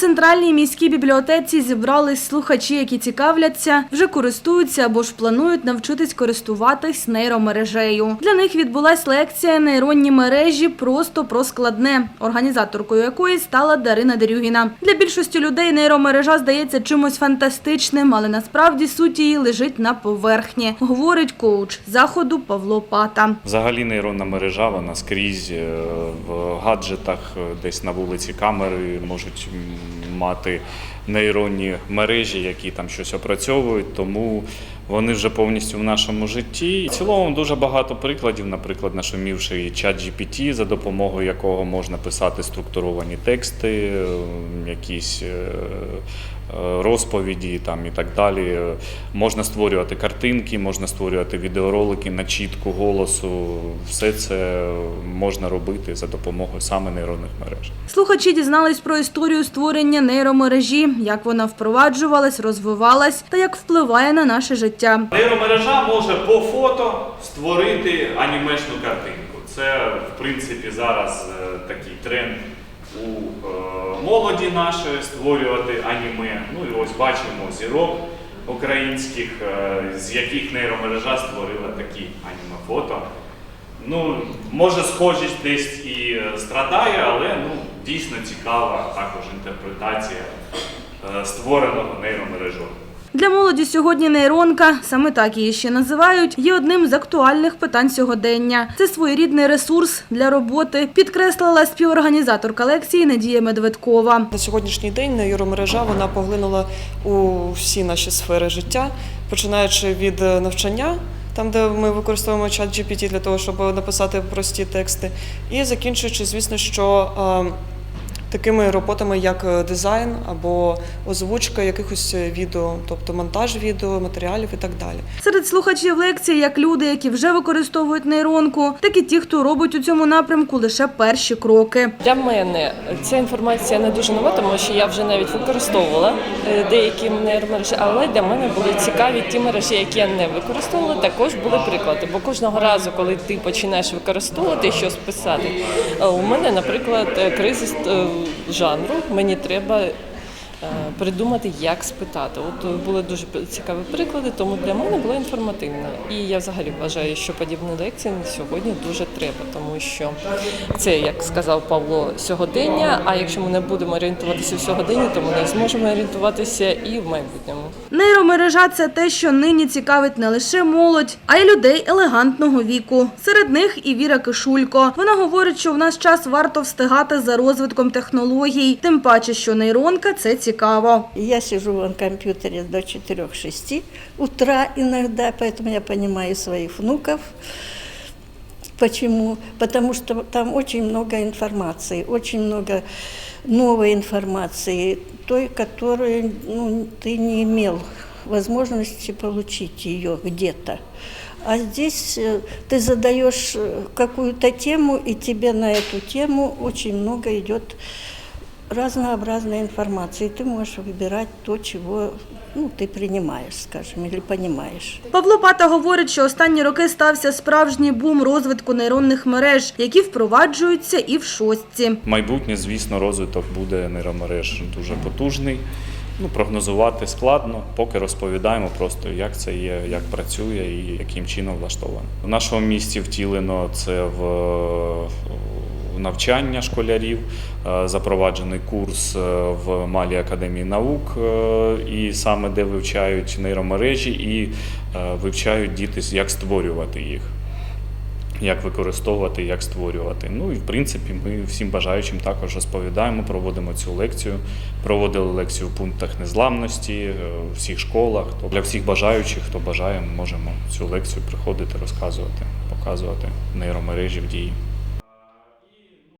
центральній міській бібліотеці зібрались слухачі, які цікавляться, вже користуються або ж планують навчитись користуватись нейромережею. Для них відбулась лекція нейронні мережі просто про складне, організаторкою якої стала Дарина Дерюгіна. Для більшості людей нейромережа здається чимось фантастичним, але насправді суть її лежить на поверхні, говорить коуч заходу Павло Пата. Взагалі нейронна мережа, вона скрізь е, в гаджетах, е, десь на вулиці камери можуть Mm-hmm. Мати нейронні мережі, які там щось опрацьовують, тому вони вже повністю в нашому житті. В цілому дуже багато прикладів, наприклад, нашумівший чат GPT, за допомогою якого можна писати структуровані тексти, якісь е, е, розповіді там і так далі. Можна створювати картинки, можна створювати відеоролики, начітку голосу. Все це можна робити за допомогою саме нейронних мереж. Слухачі дізнались про історію створення нейромережі, як вона впроваджувалась, розвивалась та як впливає на наше життя. Нейромережа може по фото створити анімешну картинку. Це, в принципі, зараз е, такий тренд у е, молоді нашої створювати аніме. Ну і ось бачимо зірок українських, е, з яких нейромережа створила такі аніме-фото. Ну, може, схожість десь і страдає, але ну, дійсно цікава також інтерпретація е, створеного нейромережою. Для молоді сьогодні нейронка, саме так її ще називають, є одним з актуальних питань сьогодення. Це своєрідний ресурс для роботи, підкреслила співорганізаторка лекції Надія Медведкова. На сьогоднішній день нейромережа вона поглинула у всі наші сфери життя, починаючи від е, навчання. Там, де ми використовуємо чат GPT для того, щоб написати прості тексти, і закінчуючи, звісно, що е, такими роботами, як е, дизайн або озвучка якихось е, відео, тобто монтаж відео, матеріалів і так далі. Серед слухачів лекції як люди, які вже використовують нейронку, так і ті, хто робить у цьому напрямку лише перші кроки. Для мене ця інформація не дуже нова, тому що я вже навіть використовувала е, деякі нейромережі, але для мене були цікаві ті мережі, які я не використовувала. Також були приклади. Бо кожного разу, коли ти починаєш використовувати щось писати, у мене, наприклад, кризис жанру, мені треба. Е, Придумати, як спитати. От е, були дуже цікаві приклади, тому для мене було інформативно. І я взагалі вважаю, що подібні лекції сьогодні дуже треба, тому що це, як сказав Павло, сьогодення. А якщо ми не будемо орієнтуватися в сьогоденні, то ми не зможемо орієнтуватися і в майбутньому. Нейромережа це те, що нині цікавить не лише молодь, а й людей елегантного віку. Серед них і Віра Кишулько. Вона говорить, що в наш час варто встигати за розвитком технологій, тим паче, що нейронка це цікаво. Я сижу на компьютере до 4-6 утра иногда, поэтому я понимаю своих внуков. Почему? Потому что там очень много информации, очень много новой информации, той, которую ну, ты не имел возможности получить ее где-то. А здесь э, ты задаешь э, какую-то тему, и тебе на эту тему очень много идет разнообразной информации. И ты можешь выбирать то, чего ну, ты принимаешь, скажем, или понимаешь. Павло Пата говорить, що останні роки стався справжній бум розвитку нейронних мереж, які впроваджуються і в шостці. Майбутнє, звісно, розвиток буде нейромереж дуже потужний. Ну, прогнозувати складно, поки розповідаємо просто, як це є, як працює і яким чином влаштовано. В нашому місті втілено це в, в навчання школярів, е, запроваджений курс е, в Малій академії наук, е, і саме де вивчають нейромережі і вивчають діти, як створювати їх як використовувати, як створювати. Ну і в принципі, ми всім бажаючим також розповідаємо, проводимо цю лекцію. Проводили лекцію в пунктах незламності, у всіх школах. То для всіх бажаючих, хто бажає, ми можемо цю лекцію приходити, розказувати, показувати нейромережі в дії.